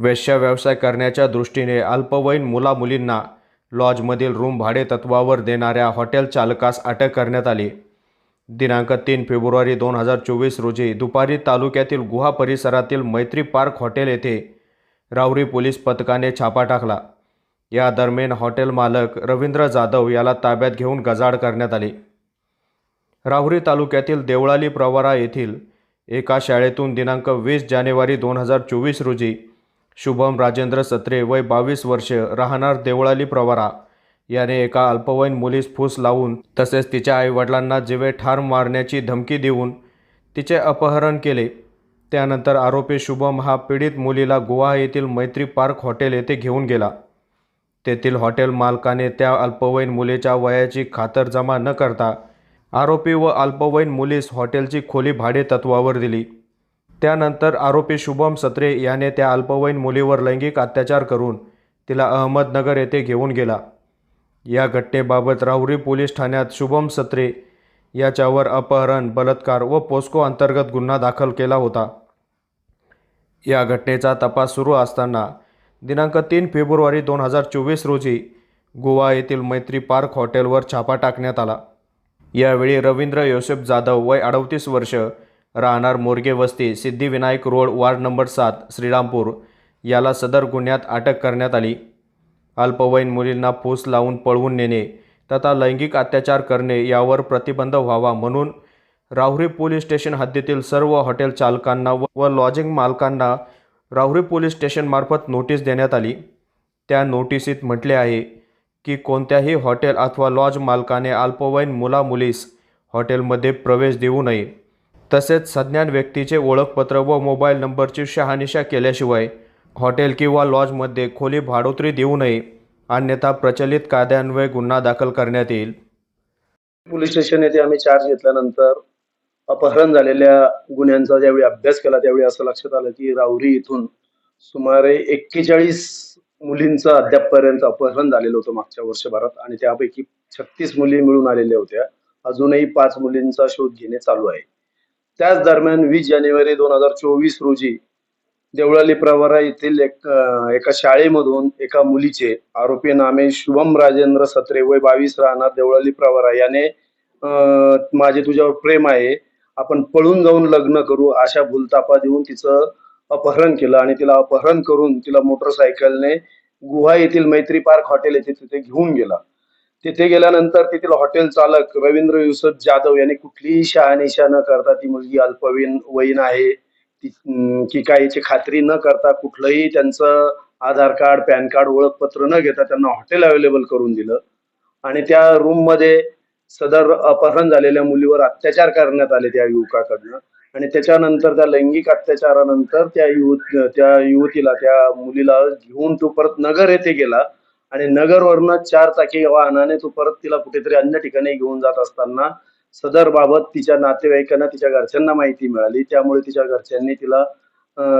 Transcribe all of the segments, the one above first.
वेश्या व्यवसाय करण्याच्या दृष्टीने अल्पवयीन मुलामुलींना लॉजमधील रूम भाडे तत्वावर देणाऱ्या हॉटेल चालकास अटक करण्यात आली. दिनांक तीन फेब्रुवारी दोन हजार चोवीस रोजी दुपारी तालुक्यातील गुहा परिसरातील मैत्री पार्क हॉटेल येथे राहुरी पोलीस पथकाने छापा टाकला. या दरम्यान हॉटेल मालक रवींद्र जाधव याला ताब्यात घेऊन गजाड करण्यात आली. राहुरी तालुक्यातील देवळाली प्रवारा येथील एका शाळेतून दिनांक वीस जानेवारी दोन हजार चोवीस रोजी शुभम राजेंद्र सत्रे वय बावीस वर्ष राहणार देवळाली प्रवारा. याने एका अल्पवयीन मुलीस फूस लावून तसेच तिच्या आईवडिलांना जिवे ठार मारण्याची धमकी देऊन तिचे अपहरण केले. त्यानंतर आरोपी शुभम हा पीडित मुलीला गोवा येथील मैत्री पार्क हॉटेल येथे घेऊन गेला. तेथील हॉटेल मालकाने त्या अल्पवयीन मुलीच्या वयाची खातरजमा न करता आरोपी व अल्पवयीन मुलीस हॉटेलची खोली भाडे तत्वावर दिली. त्यानंतर आरोपी शुभम सत्रे याने त्या अल्पवयीन मुलीवर लैंगिक अत्याचार करून तिला अहमदनगर येथे घेऊन गेला. या घटनेबाबत राहुरी पोलीस ठाण्यात शुभम सत्रे याच्यावर अपहरण बलात्कार व पोस्को अंतर्गत गुन्हा दाखल केला होता. या घटनेचा तपास सुरू असताना दिनांक तीन फेब्रुवारी दोन हजार चोवीस रोजी गोवा येथील मैत्री पार्क हॉटेलवर छापा टाकण्यात आला. यावेळी रवींद्र योसेफ जाधव वय अडतीस वर्ष राहणार मोरगे वस्ती सिद्धिविनायक रोड वार्ड नंबर सात श्रीरामपूर. याला सदर गुन्ह्यात अटक करण्यात आली. अल्पवयीन मुलींना फूस लावून पळवून नेणे तथा लैंगिक अत्याचार करणे यावर प्रतिबंध व्हावा म्हणून राहुरी पोलीस स्टेशन हद्दीतील सर्व हॉटेल चालकांना व लॉजिंग मालकांना राहुरी पोलीस स्टेशनमार्फत नोटीस देण्यात आली. त्या नोटिसीत म्हटले आहे की कोणत्याही हॉटेल अथवा लॉज मालकाने अल्पवयीन मुलामुलीस हॉटेलमध्ये प्रवेश देऊ नये. तसेच सज्ञान व्यक्तीचे ओळखपत्र व मोबाईल नंबरची शहानिशा केल्याशिवाय हॉटेल किंवा लॉजमध्ये खोली भाडोत्री देऊ नये अन्यथा प्रचलित कायद्यान्वये गुन्हा दाखल करण्यात येईल. पोलीस स्टेशन येथे आम्ही चार्ज घेतल्यानंतर अपहरण झालेल्या गुन्ह्यांचा ज्यावेळी अभ्यास केला त्यावेळी असं लक्षात आलं की राहुरी इथून सुमारे एक्केचाळीस मुलींचं अद्यापपर्यंत अपहरण झालेलं होतं मागच्या वर्षभरात आणि त्यापैकी छत्तीस मुली मिळून आलेल्या होत्या. अजूनही पाच मुलींचा शोध घेणे चालू आहे. त्याच दरम्यान वीस जानेवारी दोन हजार चोवीस रोजी देवळाली प्रवरा येथील एक एका शाळेमधून एका मुलीचे आरोपी नामे शुभम राजेंद्र सत्रे वय बावीस राहणार देवळाली प्रवरा. याने माझे तुझ्यावर प्रेम आहे. आपण पळून जाऊन लग्न करू अशा भूलतापा देऊन तिचं अपहरण केलं आणि तिला अपहरण करून तिला मोटरसायकलने गुहा येथील मैत्री पार्क हॉटेल येथे तिथे घेऊन गेला. तिथे गेल्यानंतर तेथील हॉटेल चालक रवींद्र युसुफ जाधव यांनी कुठलीही शहानिशा न करता ती मुलगी अल्पवयीन वयीन आहे. की काय याची खात्री न करता कुठलंही त्यांचं आधार कार्ड पॅन कार्ड ओळखपत्र न घेता त्यांना हॉटेल अवेलेबल करून दिलं. आणि त्या रूममध्ये सदर अपहरण झालेल्या मुलीवर अत्याचार करण्यात आले त्या युवकाकडनं. आणि त्याच्यानंतर त्या लैंगिक अत्याचारानंतर त्या युवत त्या युवतीला त्या मुलीला घेऊन तो परत नगर येथे गेला. आणि नगरवरनं चार चाकी वाहनाने तो परत तिला कुठेतरी अन्य ठिकाणी घेऊन जात असताना सदर बाबत तिच्या नातेवाईकांना तिच्या घरच्यांना माहिती मिळाली. त्यामुळे तिच्या घरच्यांनी तिला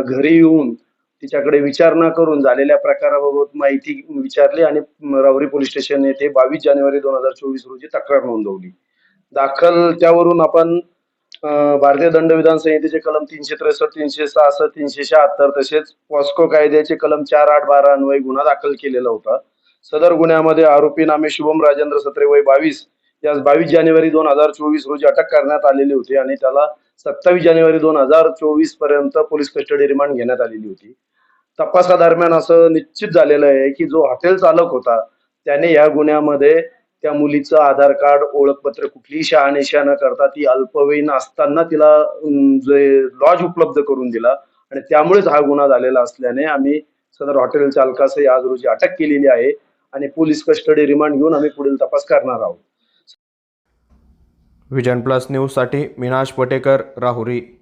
घरी येऊन तिच्याकडे विचारणा करून झालेल्या प्रकाराबाबत माहिती विचारली आणि रावरी पोलीस स्टेशन येथे बावीस जानेवारी दोन हजार चोवीस रोजी तक्रार नोंदवली. दाखल त्यावरून आपण भारतीय दंडविधान संहितेचे कलम तीनशे त्रेसष्ट तीनशे सहासष्ट तीनशे शहात्तर तसेच पॉस्को कायद्याचे कलम चार आठ बारा अन्वये गुन्हा दाखल केलेला होता. सदर गुन्ह्यामध्ये आरोपी नामे शुभम राजेंद्र सत्रे वय बावीस यास बावीस जानेवारी दोन हजार चोवीस रोजी अटक करण्यात आलेली होती आणि त्याला सत्तावीस जानेवारी दोन हजार चोवीसपर्यंत पोलीस कस्टडी रिमांड घेण्यात आलेली होती. तपासादरम्यान असं निश्चित झालेलं आहे की जो हॉटेल चालक होता त्याने या गुन्ह्यामध्ये त्या मुलीचं आधार कार्ड ओळखपत्र कुठलीही शहानिशा न करता ती अल्पवयीन असताना तिला जे लॉज उपलब्ध करून दिला आणि त्यामुळेच हा गुन्हा झालेला असल्याने आम्ही सदर हॉटेल चालकासही आज रोजी अटक केलेली आहे. आणि पोलीस कस्टडी रिमांड घेऊन आम्ही पुढील तपास करणार आहोत. विजन प्लस न्यूजसाठी मिनाश पटेकर राहुरी.